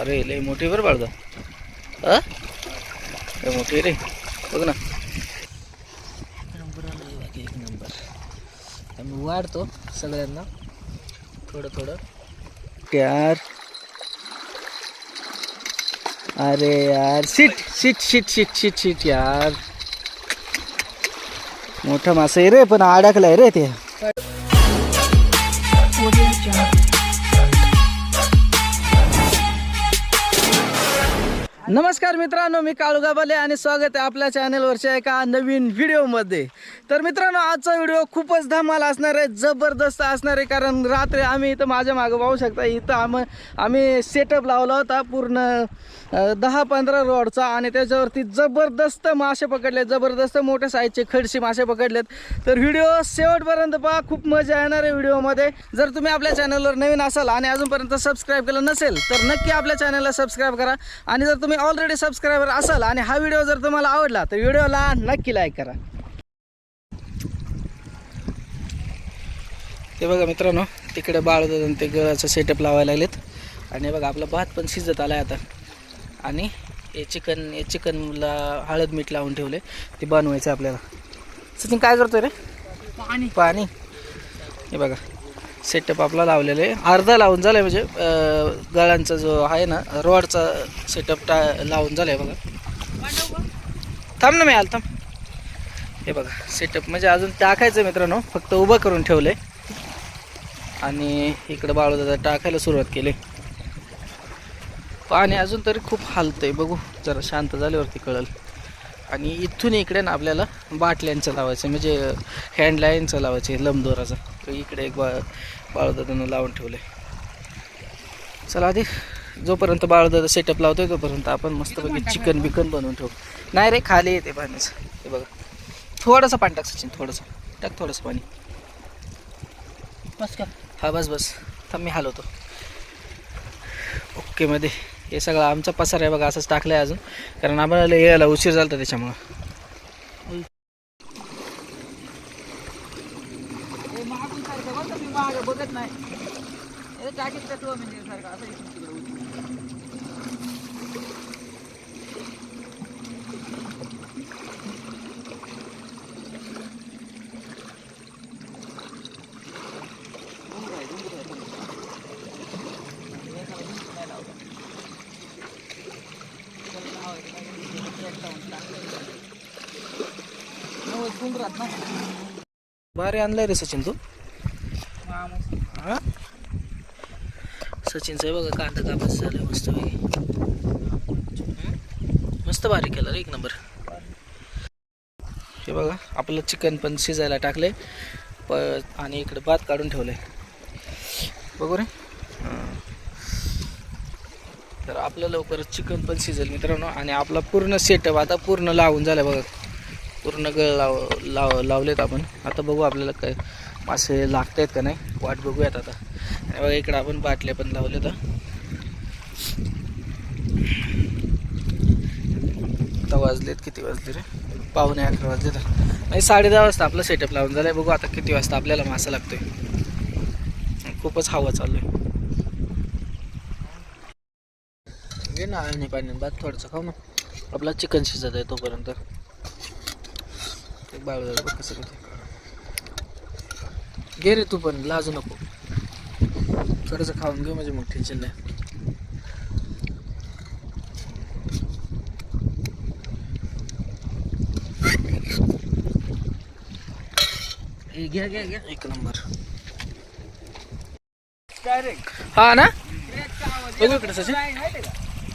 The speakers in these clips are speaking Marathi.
अरे लय मोठी बरं बाळदा लय मोठी रे. बघ ना. नंबर एक नंबर. आम्ही वाढतो सगळ्यांना. थोडं थोडं. प्यार. अरे यार सीट सीट सीट सीट सीट सीट यार. मोठा मासा आहे रे पण अडकलाय रे ते. नमस्कार मित्रांनो मी काळुगा गाबाले आणि स्वागत आहे आपल्या चॅनलवरच्या एका नवीन व्हिडिओमध्ये तर मित्रांनो आजचा व्हिडिओ खूपच धमाल असणार आहे जबरदस्त असणार आहे कारण रात्री आम्ही इथं माझ्या मागं पाहू शकता इथं आम आम्ही सेटअप लावला होता पूर्ण दहा पंधरा रोडचा आणि त्याच्यावरती जबरदस्त मासे पकडले जबरदस्त मोठ्या साईजचे खडशी मासे पकडलेत. तर व्हिडिओ शेवटपर्यंत पहा खूप मजा येणार आहे व्हिडिओमध्ये. जर तुम्ही आपल्या चॅनलवर नवीन असाल आणि अजूनपर्यंत सबस्क्राईब केलं नसेल तर नक्की आपल्या चॅनलला सबस्क्राईब करा. आणि जर तुम्ही ऑलरेडी सबस्क्रायबर असाल आणि हा व्हिडिओ जर तुम्हाला आवडला तर व्हिडिओला नक्की लाईक करा. ते बघा मित्रांनो तिकडे बाळ ते गळाचं सेटअप लावायला लागलेत. आणि हे बघा आपला भात पण शिजत आलाय आता. आणि हे चिकन हे चिकनला हळद मीठ लावून ठेवले ते बनवायचं आहे आपल्याला. सचिन काय करतोय रे? पाणी. पाणी. हे बघा सेटअप आपला लावलेला आहे. अर्धा लावून झाला आहे म्हणजे अं, गळ्यांचा जो आहे ना रॉडचा सेटअप टा लावून झाला आहे बघा. थांब ना मी आल थांब हे बघा सेटअप म्हणजे अजून टाकायचं आहे मित्रांनो फक्त उभं करून ठेवलं आहे आणि इकडं बाळूदादा टाकायला सुरुवात केली. पाणी अजून तरी खूप हालतंय बघू. जरा शांत झाल्यावरती कळल. आणि इथून इकडे ना आपल्याला बाटल्यांचं लावायचं म्हणजे हँडलाईनचं लावायचं आहे लंबदोराचं. तर इकडे एक बा बाळूदादानं लावून ठेवलं आहे चला आधी जोपर्यंत बाळूदादा सेटअप लावतोय तोपर्यंत आपण मस्तपैकी चिकन बिकन बनवून ठेवू. नाही रे खाली येते पाण्याचं. हे बघा. थोडंसं पाणी टाक सचिन थोडंसं. टाक थोडंसं पाणी. बस का हा बस बस. थांब मी हलवतो. ओके मध्ये. हे सगळं आमचा पसार आहे बघा असंच टाकलं आहे अजून. कारण आम्हाला यायला उशीर झाला होता त्याच्यामुळं बघत नाही. टाकीत म्हणजे सारखं असं इकडून तिकडं उचलून. हो, सुंदरात ना. भारी आणलाय रे सचिन तू. हा सचिनचं बघा कांदा कापास झालं मस्त मस्त भारी केलं रे एक नंबर. हे बघा आपलं चिकन पण शिजायला टाकले प आणि इकडे भात काढून ठेवलंय. बघू रे. तर आपलं लवकरच चिकन पण शिजेल मित्रांनो. आणि आपला पूर्ण सेटअप आता पूर्ण लावून झालं बघा. पूर्ण गळ लाव लाव लावलेत आपण. आता बघू आपल्याला काय मासे लागत आहेत का नाही वाट बघूयात आता. आणि बघा इकडं आपण बाटल्या पण लावल्यात आता वाजलेत किती वाजले रे? पावणे अकरा वाजले तर नाही साडे दहा वाजता आपलं सेटअप लावून झालं बघू आता किती वाजता आपल्याला मासा लागतोय. खूपच हवा चालू आहे. घे ना आणि पाणी भात थोडंसं खाऊ ना. आपला चिकन शिजत आहे तोपर्यंत. बाळ बघ कसं किती घे रे तू पण लाजू नको. थोडंसं खाऊन घे म्हणजे मग टेन्शन नाही. घ्या घ्या घ्या. एक नंबर. हा ना? बघू इकडे सचिन.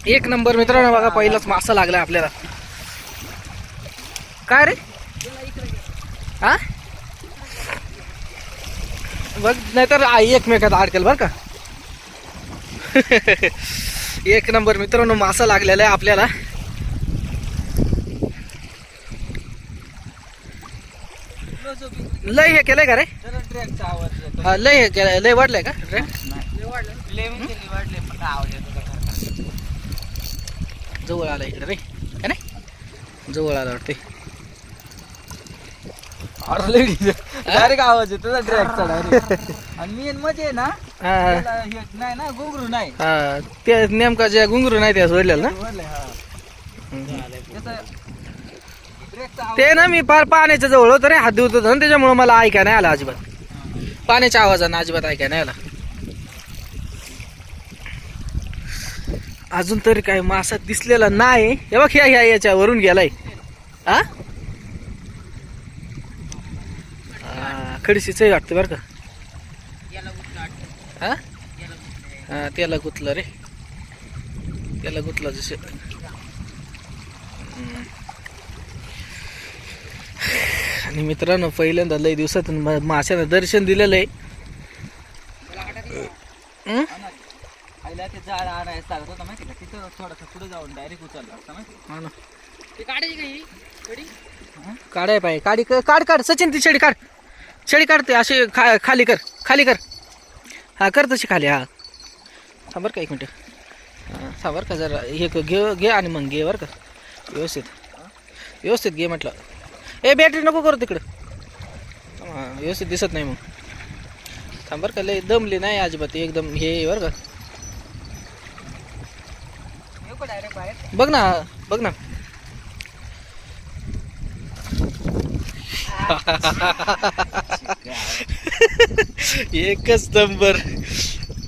एक नंबर मित्रांनो बघा पहिलाच मासा लागलाय आपल्याला. काय रे हा बघ नाहीतर आई एकमेकात अडकेल बरं का. एक नंबर मित्रांनो मासा लागलेला आहे आपल्याला. लय हे केलंय का रे. हा, लय हे केलंय लय वाढलंय का. जवळ आला इकडे रे काय नाही? जवळ आला वाटते डायरेक्ट आवाज येतो ट्रॅकचा डायरेक्ट आणि मेन मध्ये आहे ना हा. त्याला हे नाही ना घुंगरू नाही. हा ते नेमका ज्या घुंगरू नाही त्या सोडलेलं ना? हा. त्याचं आवाज- ते ना मी फार पाण्याच्या जवळ होतो रे हात धुत होतो ना त्याच्यामुळे मला ऐकाय नाही आला अजिबात. पाण्याच्या आवाजानं अजिबात ऐकाय नाही आला. अजून तरी काय मासा दिसलेला नाही. हे बघ ह्या ह्या याच्यावरून गेलाय. हा हा, खडीशीच आहे वाटतं बरं का. हा. हा त्याला गुतलं रे. त्याला गुतलं जसे. आणि मित्रांनो पहिल्यांदा लय दिवसातून म- माशानं दर्शन दिलेलं आहे. हा ही काढाय पाय. काढी काढ काढ. सचिन ती शेडी काढ. शेळी काढते अशी खा खाली कर खाली कर. हा कर तशी खाली हा. हा बरं का एक मिनटं. हा बरं का जरा हे क- घे घे आणि मग घे बरं का. व्यवस्थित. व्यवस्थित घे म्हटलं. ए बॅटरी नको करू तिकडं. हां व्यवस्थित दिसत नाही मग. थांब बरं का लय दमली नाही अजिबात एकदम हे बरं का. डायरेक्ट बघ ना बघ ना. एकच नंबर.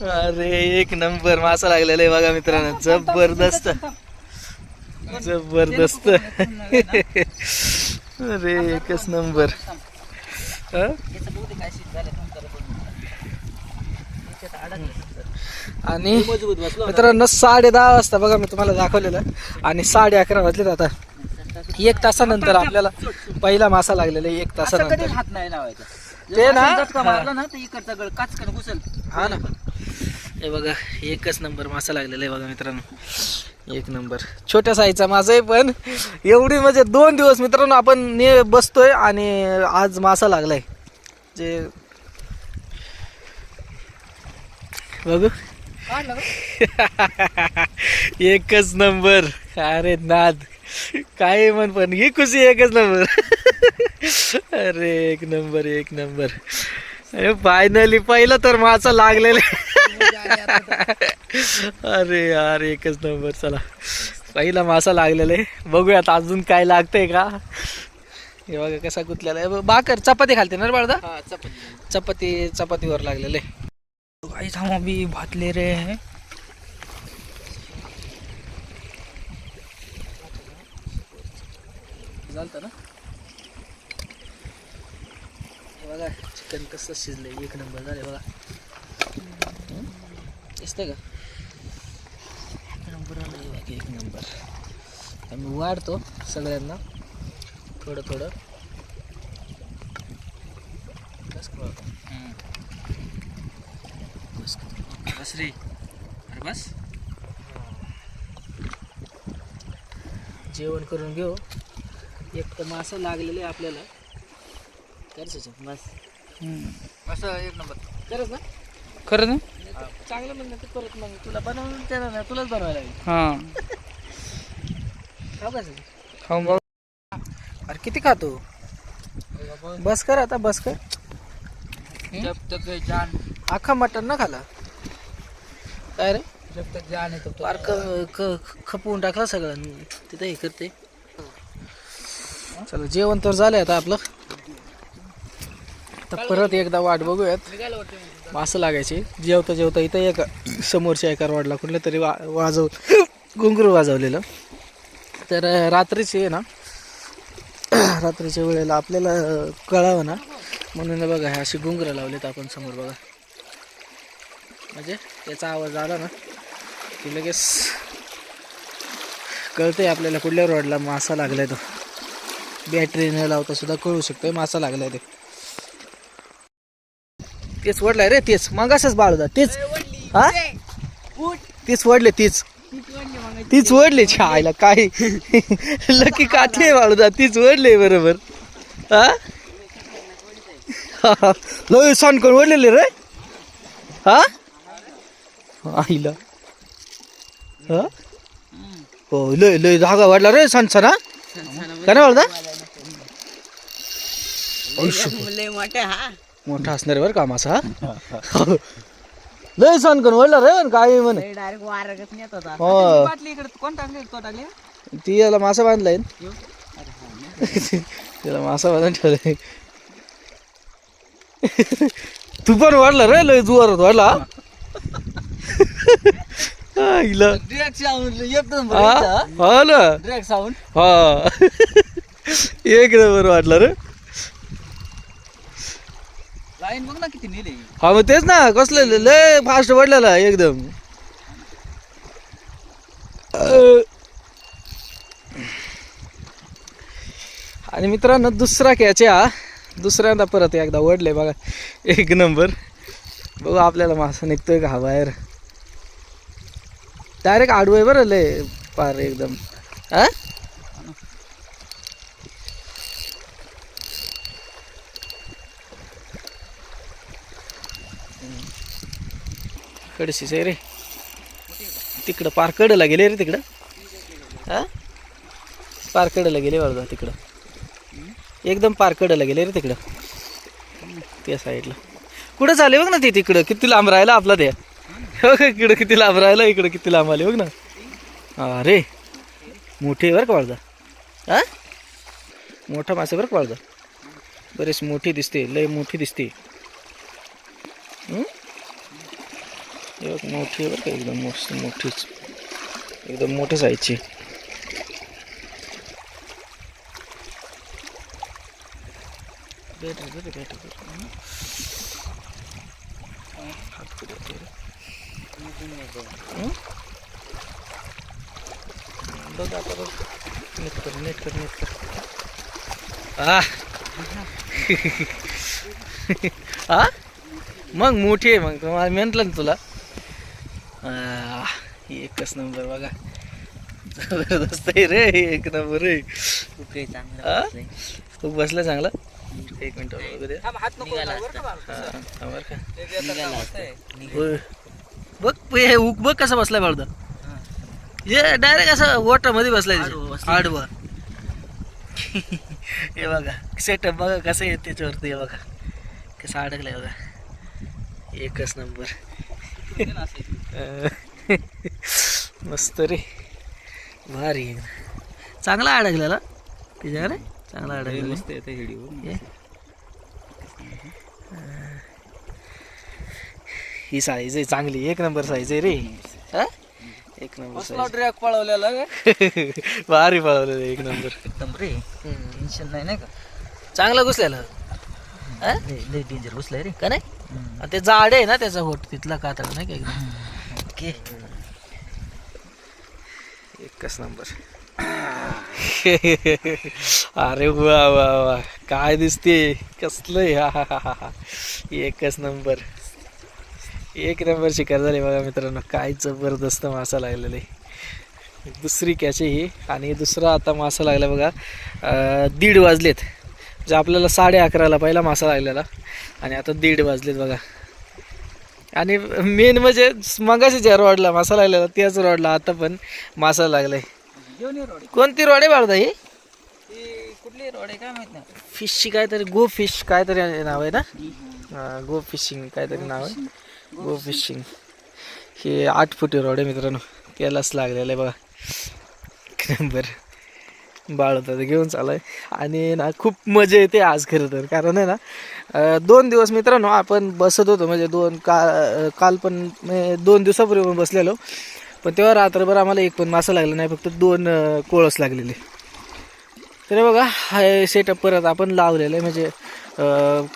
अरे एक नंबर. मासा लागलेला आहे बघा मित्रांनो. जबरदस्त. जबरदस्त. अरे एकच नंबर. हा? आणि मित्रांनो साडे दहा वाजता बघा मी तुम्हाला दाखवलेलं. आणि साडे अकरा वाजलेत आता. एक तासानंतर आपल्याला पहिला मासा लागलेला आहे एक असं तासानंतर. हात नाही लावायचा. ते ना, जर झटका हा. मारला ना तर इकडचा गळ काचकन घुसल. हा ना. हे बघा एकच नंबर मासा लागलेला आहे बघा मित्रांनो. एक नंबर. छोट्या साईजचा मासा आहे पण एवढी म्हणजे दोन दिवस मित्रांनो आपण ने बसतोय आणि आज मासा लागलाय. जे बघू. एकच नंबर. अरे नाद. काय म्हण पण? ही खुशी एकच नंबर अरे एक नंबर एक नंबर अरे फायनली पहिलं तर मासा लागलेला. अरे यार एकच नंबर चला. पहिला मासा लागलेला आहे. बघूयात अजून काय लागतंय का? हे बघा कसा गुतलेला आहे. बाकर चपाती घालते ना बाळदा? चपाती. चपाती चपातीवर लागलेले काही थांबा बी भातले रे. झालं ना. हे बघा चिकन कसं शिजलं एक नंबर झाले बघा. दिसतंय का? एक नंबर आलं बघा, एक नंबर आम्ही वाढतो सगळ्यांना. थोडं थोडं. बस बस बस रे. अरे बस. जेवण करून घेऊ. एक तर मासा लागलेले आपल्याला. करायचं बस असं एक नंबर. करच ना? खरं ना? चांगलं म्हणलं तर परत मग. तुला बनवून देणार ना तुलाच बनवायला लागेल. हां. खाऊ कसं खाऊन बघ. अरे किती खातो? बस कर आता बस कर. जब तक जान. अख्खा मटण ना खाला. काय रे? जब तक जान है तब फार क- क- खपवून टाकला सगळं. तिथं हे करते. चला जेवण तर झालं आता आपलं. तर परत एकदा वाट बघूयात. मासं लागायची जेवता जेवता इथं एक समोरच्या एका वाढला कुठल्या तरी वा वाजव घुंगरू वाजवलेलं. तर अं, रात्रीची आहे ना रात्रीच्या वेळेला आपल्याला कळावं ना. म्हणून बघा हे अशी घुंगरं लावलेत आपण समोर बघा. म्हणजे त्याचा आवाज आला ना की लगेच कळतंय आपल्याला कुठल्या रोडला मासा लागलाय तो. बॅटरी न लावता सुद्धा कळू शकतोय. मासा लागलाय ते. तेच वडलाय रे तेच. मग असंच बाळूदा तेच. हा? तीच वडले तीच. तीच वडले छायला काय? लकी काठी आहे बाळूदा तीच वडले बरोबर. हा? लय सण करून वडलेले रे. हा? आईला. हा? हो लय लय धागा वाढला रे सण सण हा का वाढला लय मोठा हा. मोठा असणार आहे बरं का मासा हा? लय सण करून वडला रे काय म्हणे? डायरेक्ट वारगत नेत होता. हो. बाटली इकडे कोण टाकली तो टाकली ती याला मासा बांधलाय. हा. त्याला मासा बांधून ठेवलाय. तू पण वाढला रे लय जोरात वाढला एक नंबर वाटला रे. लाईन बघ ना किती नेले. हा मग तेच ना कसलं लय फास्ट पडलेला एकदम. आणि मित्रांनो दुसरा कॅच हा. दुसऱ्यांदा परत एकदा वडले बघा. एक नंबर बघू आपल्याला मासा निघतोय का बाहेर. डायरेक्ट आडवे बरं लय पार एकदम. हा? कडशीच आहे रे. तिकडं पार कडला गेले रे तिकडं. हा? पार कडला गेले वर्धा तिकडं. एकदम पार कडला गेले रे तिकडं. त्या साईडला. कुठं चालले बघ ना ते तिकडं. किती लांब राहिला आपला ते. हो का इकडं किती लांब राहिला इकडं किती लांब आले बघ ना. अरे मोठे बरं का वाळदा हा? मोठा मासे बरं का वाळदा बरेच मोठी दिसते लय मोठी दिसते. एक मोठी आहे बरं का एकदम मस्त मोठीच? एकदम मोठ्या साईजची. बेटा बेटा बघ आता बघ. नीट कर नीट कर नीट कर. आ. हा मग मोठी आहे मग. तुम्हाला म्हटलं ना तुला. एकच नंबर बघा. जबरदस्त आहे रे एक नंबर रे खूप काही चांगलं हा? खूप बसला चांगला? एक मिनिट का. होय. बघ प- हे हुक बघ कसा बसलाय बाळदा. हे. डायरेक्ट असं वॉटरमध्ये बसलाय आडवं बसलाय. आडवा. हे बघा सेटअप बघा कसं आहे त्याच्यावरती हे बघा. कसं अडकलंय बघा. एकच नंबर. मस्त रे भारी आहे. चांगला अडकलेला? तिच्या रे चांगला लय अडकलेला. मस्त येते हे. साईज आहे चांगली. एक नंबर साईज आहे रे. हा? एक नंबर ट्रॅक पळवलेला भारी पळवलेलं एक नंबर एकदम रे. टेन्शन नाही नाही का? चांगला घुसलेला. हा? डेंजर घुसलाय रे. का नाही? ते जाड आहे ना त्याचा होट. तिथला कातडा नाही का एकदम? ओके. एकच नंबर. अरे वा वा वा. काय दिसते? कसलं हा हा हा हा हा. एकच नंबर. एक नंबर शिकार झाली बघा मित्रांनो. काय जबरदस्त मासा लागलेले. आहे दुसरी कॅच आहे ही. आणि दुसरा आता मासा लागला बघा. दीड वाजलेत. म्हणजे आपल्याला साडे अकराला पहिला मासा लागलेला. आणि आता दीड वाजलेत बघा. आणि मेन म्हणजे मगाशी ज्या रॉडला मासा लागलेला त्याच रॉडला आता पण मासा लागलाय. कोणती रॉड आहे बाळदा ही कुठली रोड आहे काय माहीत नाही. फिशची काहीतरी गो फिश काहीतरी नाव आहे ना? गो फिशिंग काहीतरी नाव आहे. गो फिशिंग हे आठ फुटी रॉड आहे मित्रांनो. त्यालाच लागलेलं आहे बघा. नंबर बाळ होता घेऊन चालाय. आहे आणि ना खूप मजा येते आज खरं तर. कारण आहे ना दोन दिवस मित्रांनो आपण बसत होतो. म्हणजे दोन का काल पण म्हणजे दोन दिवसापूर्वी पण बसलेलो. पण तेव्हा रात्रभर आम्हाला एक पण मासा लागला नाही फक्त दोन कोळस लागलेले. तर हे बघा हा सेटअप परत आपण लावलेलं आहे. म्हणजे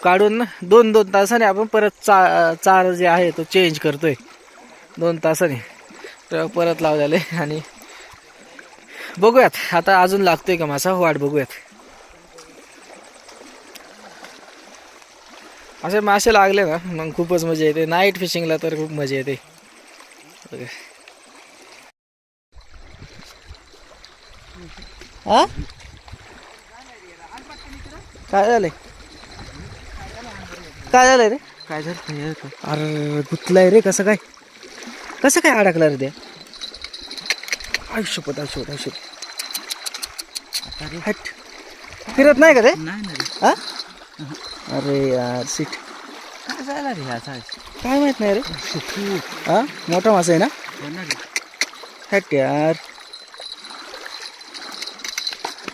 काढून ना दोन दोन तासाने आपण परत चा चार जे आहे तो चेंज करतोय. दोन तासाने. तर परत लावलेलं आहे. आणि बघूयात. आता अजून लागतोय का मासा? वाट बघूयात. असे मासे लागले ना मग खूपच मजा येते. नाईट फिशिंगला तर खूप मजा येते. हा? काय झालंय? काय झालंय रे? काय झालं? अरे गुतलाय रे कसं काय? कसं काय अडकला रे त्या आयुष्यपत आयुष्यपत आयुष्यपत हट. फिरत नाही का ते? रे. हा? अरे यार सीट. कुठं जायला रे हा साईज काय माहीत नाही रे. हा? मोठा मासा आहे ना? हट यार.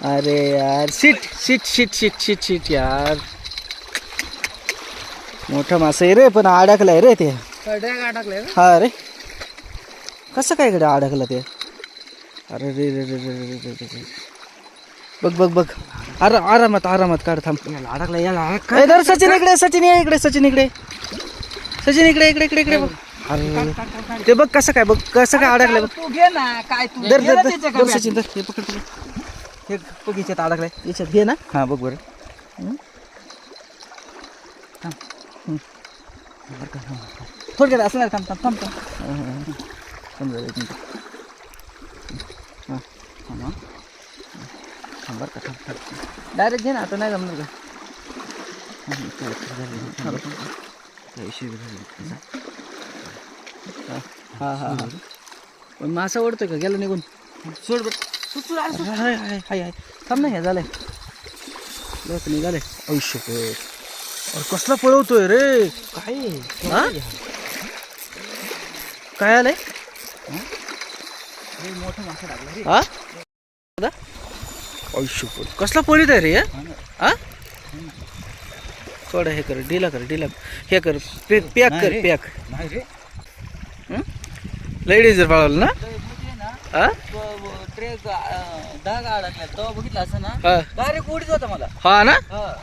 अरे यार सीट सीट सीट सीट सीट सीट यार. मोठा मासा आहे रे पण अडकलाय रे ते. टाकले हा रे. कसं काय कडे अडकलं ते? अरे रे रे रे रे रे रे रे रे. बघ बघ बघ. आरा आरामात आरामात काढ थांब. याला अडकला याला ए, धर सचिन इकडे सचिन ये इकडे सचिन इकडे. सचिन इकडे इकडे इकडे इकडे बघ. अरे. ते बघ कसं काय बघ कसं काय अडकलंय बघ. तू घे ना काय तू धर गेलं धर. धर त्याच्या धर कप्यात. सचिन धर. हे पकड पकड. हे बघ याच्यात अडकलाय. याच्यात घे ना. हा बघ बरं? थांब. थोडक्यात असं नाही थांब थांब. थांब थांब हं, हं, हं. थांब जरा एक मिनिट. हां थांब हं. थांब बरं का थांब थांब. डायरेक्ट घे ना आता नाही जमणार का? हं? हा हा पण मासा ओढतोय का? गेला निघून. सोड बरं. अरे हाय हाय हाय हाय हाय. थांब ना हे झालंय. लोक निघाले आयुष्य अरे कसला पळवतोय रे? काय हा? काय आलंय? मोठं मासा लागला हा? कसला पळीत आहे रे हे? हा? थोडं हे कर डिला कर डिला हे कर पॅक कर. पॅक नाही रे. लई जर पळवलं ना? बघितलं असं ना? डायरेक्ट उडीत होता मला. हा ना? हा.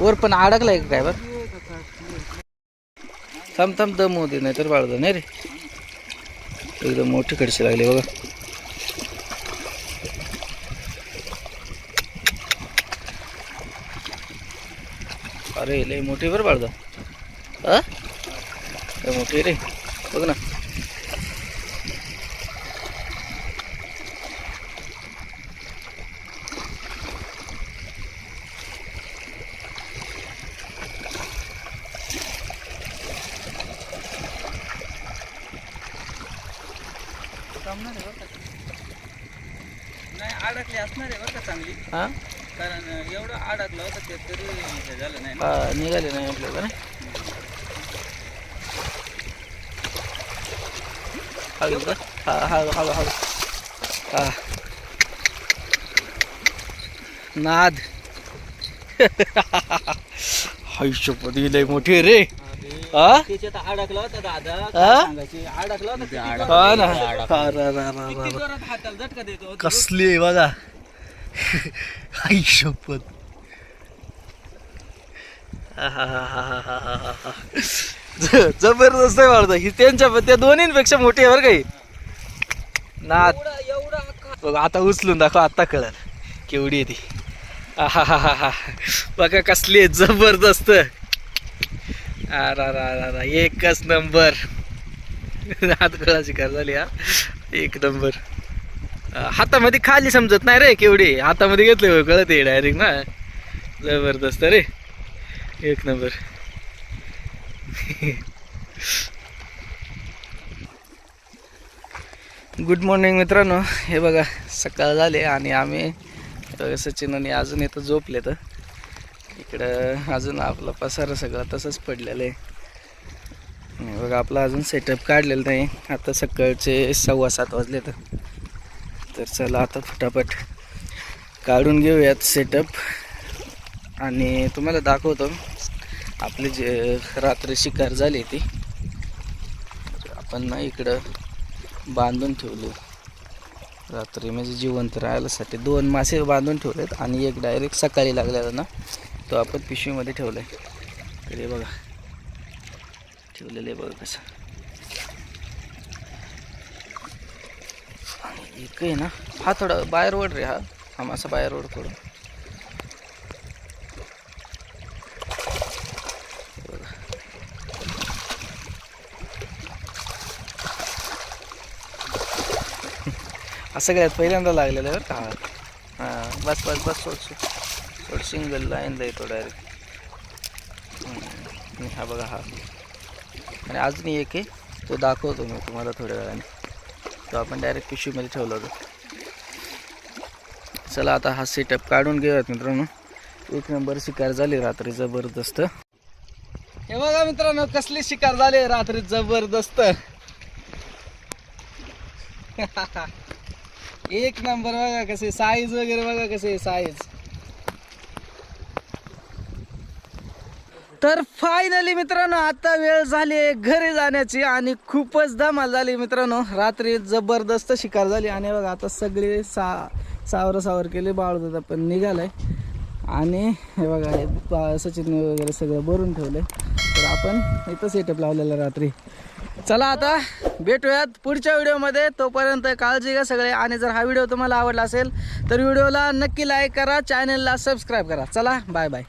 वर पण अडकलाय काय बर? थांब थांब दम होते नाही तर बाळद नाही रे. एकदम मोठी कडशी लागली बघा. अरे लय मोठी बरं बाळगा. हा लय मोठी रे. बघ ना जमणार आहे बरं का. नाही अडकली असणार आहे बरं का चांगली हा कारण एवढं अडकलं होतं ते तरी हे झालं नाही ना? निघाले नाही आपल्याला नाही हळू का? हा हळू हळू हळू हा. नाद. आयुष्यपती लय मोठी रे. हा? त्याच्यात अडकलं होतं दादा. हा? काय सांगायचे? अडकलं होतं किती जोरात- हा ना? हा, रा, रा, रा, रा, किती रा. जोरात हाताला झटका देतो कसली आहे बघा. आयुष्यपत. जबरदस्त आहे वाटतं ही त्यांच्या त्या दोन्हीपेक्षा मोठी आहे बरं काही बघ आता उचलून दाखव आता कळल. केवढी आहे ती. आहाहाहा. बघा कसली आहे जबरदस्त. अरा एकच नंबर. हात कळा शिकार झाली हा. एक नंबर. हातामध्ये खाली समजत नाही रे केवढी. हातामध्ये घेतले कळत आहे डायरेक्ट ना. जबरदस्त रे. एक नंबर. गुड मॉर्निंग मित्रांनो. हे बघा सकाळ झाले आणि आम्ही अ, सचिन आणि अजून इथं झोपले तर इकडं अजून आपला पसारा सगळा तसंच पडलेलं आहे. बघा आपला अजून सेटअप काढलेलं नाही. आता सकाळचे सव्वा सात वाजले तर तर चला आता फटाफट काढून घेऊयात सेटअप आणि तुम्हाला दाखवतो. आपली जे रात्री शिकार झाली ती. आपण ना इकडं बांधून ठेवली. रात्री म्हणजे जिवंत राहायलासाठी दोन मासे बांधून ठेवलेत आणि एक डायरेक्ट सकाळी लागलेला ना तो आपण पिशवीमध्ये ठेवला आहे तरी बघा. ठेवलेलं आहे बघा कसं. आणि एक आहे ना हा थोडा बाहेर ओढ रे हा. हा मासा बाहेर ओढ थोडं. सगळ्यात पहिल्यांदा लागलेलं आहे बरं का? हां. बस बस बस सोड सोड. सोड सिंगल लाईनला येतो डायरेक्ट हा बघा हा. आणि अजून एक आहे तो दाखवतो मी तुम्हाला थोड्या वेळाने. तो आपण डायरेक्ट पिशवीमध्ये ठेवला होता. चला आता हा सेटअप काढून घेऊयात मित्रांनो. एक नंबर शिकार झाली रात्री जबरदस्त. हे बघा मित्रांनो कसली शिकार झाली रात्री जबरदस्त. एक नंबर बघा कसे साईज वगैरे बघा कसे साईज तर फायनली मित्रांनो आता वेळ झाली आहे घरी जाण्याची आणि खूपच धमाल झाली मित्रांनो. रात्री जबरदस्त शिकार झाली आणि बघा आता सगळे सा सावर सावर केले बाळदादा पण निघालाय. आणि हे बघा हे सचिन वगैरे सगळं भरून ठेवलंय. तर आपण इथं सेटअप लावलेलं रात्री. चला आता भेटूयात पुढच्या व्हिडिओमध्ये. तोपर्यंत काळजी घ्या सगळे. आणि जर हा व्हिडिओ तुम्हाला आवडला असेल तर व्हिडिओला नक्की लाईक करा चॅनलला सबस्क्राईब करा. चला बाय बाय